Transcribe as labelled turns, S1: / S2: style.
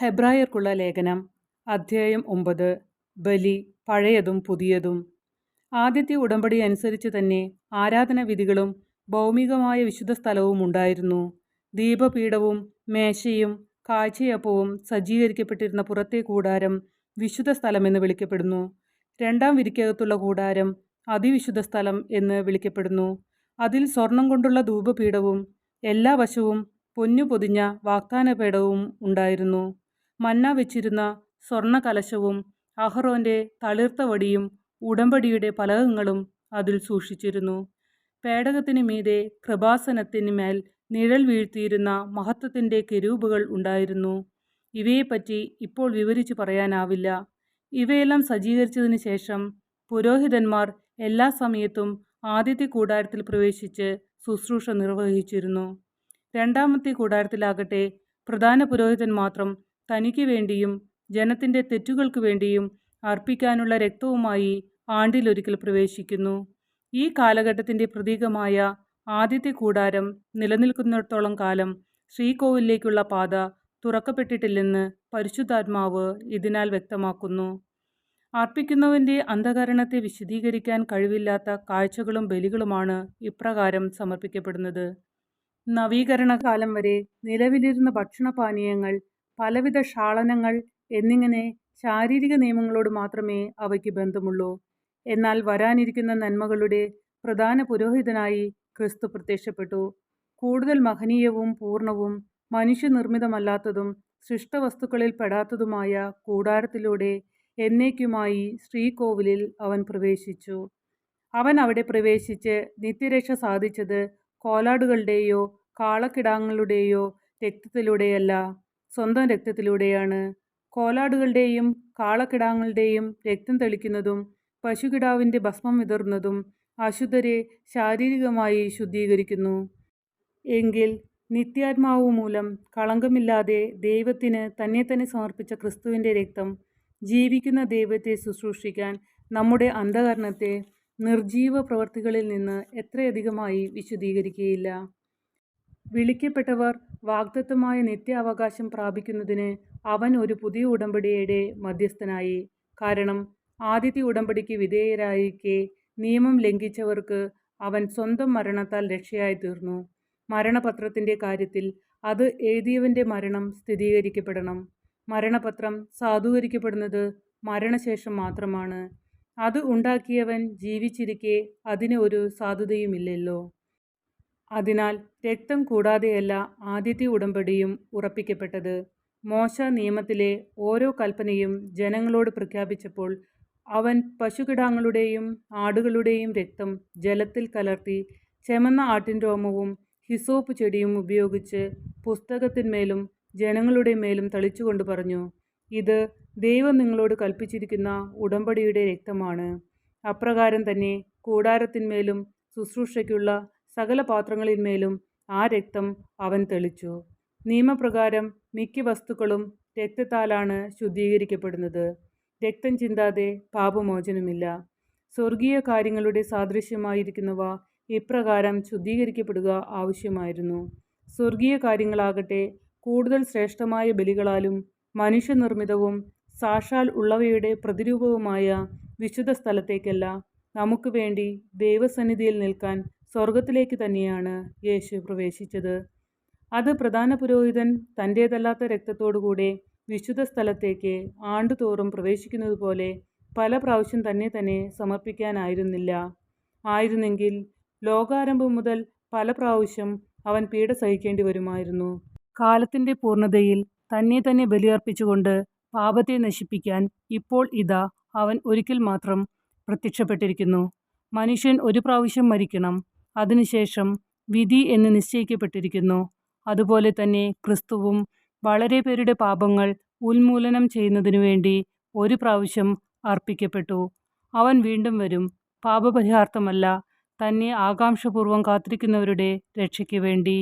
S1: ഹെബ്രായർക്കുള്ള ലേഖനം അധ്യായം ഒമ്പത് ബലി പഴയതും പുതിയതും. ആദ്യത്തെ ഉടമ്പടി അനുസരിച്ച് തന്നെ ആരാധനാവിധികളും ഭൗമികമായ വിശുദ്ധ സ്ഥലവും ഉണ്ടായിരുന്നു. ദീപപീഠവും മേശയും കാഴ്ചയപ്പവും സജ്ജീകരിക്കപ്പെട്ടിരുന്ന പുറത്തെ കൂടാരം വിശുദ്ധ സ്ഥലമെന്ന് വിളിക്കപ്പെടുന്നു. രണ്ടാം വിരിക്കകത്തുള്ള കൂടാരം അതിവിശുദ്ധ സ്ഥലം എന്ന് വിളിക്കപ്പെടുന്നു. അതിൽ സ്വർണം കൊണ്ടുള്ള ധൂപപീഠവും എല്ലാ വശവും പൊന്നു പൊതിഞ്ഞ വാഗ്ദാനപേടവും ഉണ്ടായിരുന്നു. മന്ന വെച്ചിരുന്ന സ്വർണ കലശവും അഹറോന്റെ തളിർത്ത വടിയും ഉടമ്പടിയുടെ പലകങ്ങളും അതിൽ സൂക്ഷിച്ചിരുന്നു. പേടകത്തിന് മീതെ കൃപാസനത്തിന് മേൽ നിഴൽ വീഴ്ത്തിയിരുന്ന മഹത്വത്തിന്റെ കെരൂപുകൾ ഉണ്ടായിരുന്നു. ഇവയെപ്പറ്റി ഇപ്പോൾ വിവരിച്ചു പറയാനാവില്ല. ഇവയെല്ലാം സജ്ജീകരിച്ചതിന് ശേഷം പുരോഹിതന്മാർ എല്ലാ സമയത്തും ആദ്യത്തെ കൂടാരത്തിൽ പ്രവേശിച്ച് ശുശ്രൂഷ നിർവഹിച്ചിരുന്നു. രണ്ടാമത്തെ കൂടാരത്തിലാകട്ടെ പ്രധാന പുരോഹിതൻ മാത്രം തനിക്ക് വേണ്ടിയും ജനത്തിന്റെ തെറ്റുകൾക്ക് വേണ്ടിയും അർപ്പിക്കാനുള്ള രക്തവുമായി ആണ്ടിലൊരിക്കൽ പ്രവേശിക്കുന്നു. ഈ കാലഘട്ടത്തിന്റെ പ്രതീകമായ ആദ്യത്തെ കൂടാരം നിലനിൽക്കുന്നിടത്തോളം കാലം ശ്രീകോവിലേക്കുള്ള പാത തുറക്കപ്പെട്ടിട്ടില്ലെന്ന് പരിശുദ്ധാത്മാവ് ഇതിനാൽ വ്യക്തമാക്കുന്നു. അർപ്പിക്കുന്നവന്റെ അന്ധകരണത്തെ വിശദീകരിക്കാൻ കഴിവില്ലാത്ത കാഴ്ചകളും ബലികളുമാണ് ഇപ്രകാരം സമർപ്പിക്കപ്പെടുന്നത്. നവീകരണ കാലം വരെ നിലവിലിരുന്ന ഭക്ഷണപാനീയങ്ങൾ പലവിധ ഷാളനങ്ങൾ എന്നിങ്ങനെ ശാരീരിക നിയമങ്ങളോട് മാത്രമേ അവയ്ക്ക് ബന്ധമുള്ളൂ. എന്നാൽ വരാനിരിക്കുന്ന നന്മകളുടെ പ്രധാന പുരോഹിതനായി ക്രിസ്തു പ്രത്യക്ഷപ്പെട്ടു. കൂടുതൽ മഹനീയവും പൂർണവും മനുഷ്യനിർമ്മിതമല്ലാത്തതും സൃഷ്ടവസ്തുക്കളിൽ പെടാത്തതുമായ കൂടാരത്തിലൂടെ എന്നേക്കുമായി ശ്രീകോവിലിൽ അവൻ പ്രവേശിച്ചു. അവൻ അവിടെ പ്രവേശിച്ച് നിത്യരക്ഷ സാധിച്ചത് കോലാടുകളുടെയോ കാളക്കിടാങ്ങളുടെയോ രക്തത്തിലൂടെയല്ല. സ്വന്തം രക്തത്തിലൂടെയാണ്. കോലാടുകളുടെയും കാളക്കിടാങ്ങളുടെയും രക്തം തെളിക്കുന്നതും പശുകിടാവിന്റെ ഭസ്മം വിതറുന്നതും അശുദ്ധരെ ശാരീരികമായി ശുദ്ധീകരിക്കുന്നു. എങ്കിൽ നിത്യാത്മാവ് മൂലം കളങ്കമില്ലാതെ ദൈവത്തിന് തന്നെ തന്നെ സമർപ്പിച്ച ക്രിസ്തുവിന്റെ രക്തം ജീവിക്കുന്ന ദൈവത്തെ ശുശ്രൂഷിക്കാൻ നമ്മുടെ അന്ധകരണത്തെ നിർജീവ പ്രവർത്തികളിൽ നിന്ന് എത്രയധികമായി വിശദീകരിക്കുകയില്ല വിളിക്കപ്പെട്ടവർ വാഗ്ദത്തമായ നിത്യാവകാശം പ്രാപിക്കുന്നതിന് അവൻ ഒരു പുതിയ ഉടമ്പടിയുടെ മധ്യസ്ഥനായി. കാരണം ആദ്യത്തെ ഉടമ്പടിക്ക് വിധേയരായിരിക്കെ നിയമം ലംഘിച്ചവർക്ക് അവൻ സ്വന്തം മരണത്താൽ രക്ഷയായി തീർന്നു. മരണപത്രത്തിന്റെ കാര്യത്തിൽ അത് എഴുതിയവന്റെ മരണം സ്ഥിരീകരിക്കപ്പെടണം. മരണപത്രം സാധൂകരിക്കപ്പെടുന്നത് മരണശേഷം മാത്രമാണ്. അത് ഉണ്ടാക്കിയവൻ ജീവിച്ചിരിക്കെ അതിന് ഒരു സാധുതയുമില്ലല്ലോ. അതിനാൽ രക്തം കൂടാതെയല്ല ആദ്യത്തെ ഉടമ്പടിയും ഉറപ്പിക്കപ്പെട്ടത്. മോശ നിയമത്തിലെ ഓരോ കൽപ്പനയും ജനങ്ങളോട് പ്രഖ്യാപിച്ചപ്പോൾ അവൻ പശുകിടാങ്ങളുടെയും ആടുകളുടെയും രക്തം ജലത്തിൽ കലർത്തി ചെമന്ന ആട്ടിൻ രോമവും ഹിസോപ്പ് ചെടിയും ഉപയോഗിച്ച് പുസ്തകത്തിന്മേലും ജനങ്ങളുടെ മേലും തളിച്ചുകൊണ്ട് പറഞ്ഞു ഇത് ദൈവം നിങ്ങളോട് കൽപ്പിച്ചിരിക്കുന്ന ഉടമ്പടിയുടെ രക്തമാണ്. അപ്രകാരം തന്നെ കൂടാരത്തിന്മേലും ശുശ്രൂഷയ്ക്കുള്ള സകല പാത്രങ്ങളിന്മേലും ആ രക്തം അവൻ തെളിച്ചു. നിയമപ്രകാരം മിക്ക വസ്തുക്കളും രക്തത്താലാണ് ശുദ്ധീകരിക്കപ്പെടുന്നത്. രക്തം ചിന്താതെ പാപമോചനമില്ല. സ്വർഗീയ കാര്യങ്ങളുടെ സാദൃശ്യമായിരിക്കുന്നവ ഇപ്രകാരം ശുദ്ധീകരിക്കപ്പെടുക ആവശ്യമായിരുന്നു. സ്വർഗീയ കാര്യങ്ങളാകട്ടെ കൂടുതൽ ശ്രേഷ്ഠമായ ബലികളാലും മനുഷ്യനിർമ്മിതവും സാക്ഷാൽ ഉള്ളവയുടെ പ്രതിരൂപവുമായ വിശുദ്ധ സ്ഥലത്തേക്കല്ല നമുക്ക് വേണ്ടി ദൈവസന്നിധിയിൽ നിൽക്കാൻ സ്വർഗത്തിലേക്ക് തന്നെയാണ് യേശു പ്രവേശിച്ചത്. അത് പ്രധാന പുരോഹിതൻ തന്റേതല്ലാത്ത രക്തത്തോടുകൂടെ വിശുദ്ധ സ്ഥലത്തേക്ക് ആണ്ടുതോറും പ്രവേശിക്കുന്നത് പോലെ പല പ്രാവശ്യം തന്നെ തന്നെ സമർപ്പിക്കാനായിരുന്നില്ല. ആയിരുന്നെങ്കിൽ ലോകാരംഭം മുതൽ പല പ്രാവശ്യം അവൻ പീഡ സഹിക്കേണ്ടി വരുമായിരുന്നു. കാലത്തിന്റെ പൂർണതയിൽ തന്നെ തന്നെ ബലിയർപ്പിച്ചുകൊണ്ട് പാപത്തെ നശിപ്പിക്കാൻ ഇപ്പോൾ ഇതാ അവൻ ഒരിക്കൽ മാത്രം പ്രത്യക്ഷപ്പെട്ടിരിക്കുന്നു. മനുഷ്യൻ ഒരു പ്രാവശ്യം മരിക്കണം അതിനുശേഷം വിധി എന്ന് നിശ്ചയിക്കപ്പെട്ടിരിക്കുന്നു. അതുപോലെ തന്നെ ക്രിസ്തുവും വളരെ പേരുടെ പാപങ്ങൾ ഉന്മൂലനം ചെയ്യുന്നതിനു വേണ്ടി ഒരു പ്രാവശ്യം അർപ്പിക്കപ്പെട്ടു. അവൻ വീണ്ടും വരും. പാപപരിഹാർത്ഥമല്ല തന്നെ ആകാംക്ഷപൂർവം കാത്തിരിക്കുന്നവരുടെ രക്ഷയ്ക്ക് വേണ്ടി.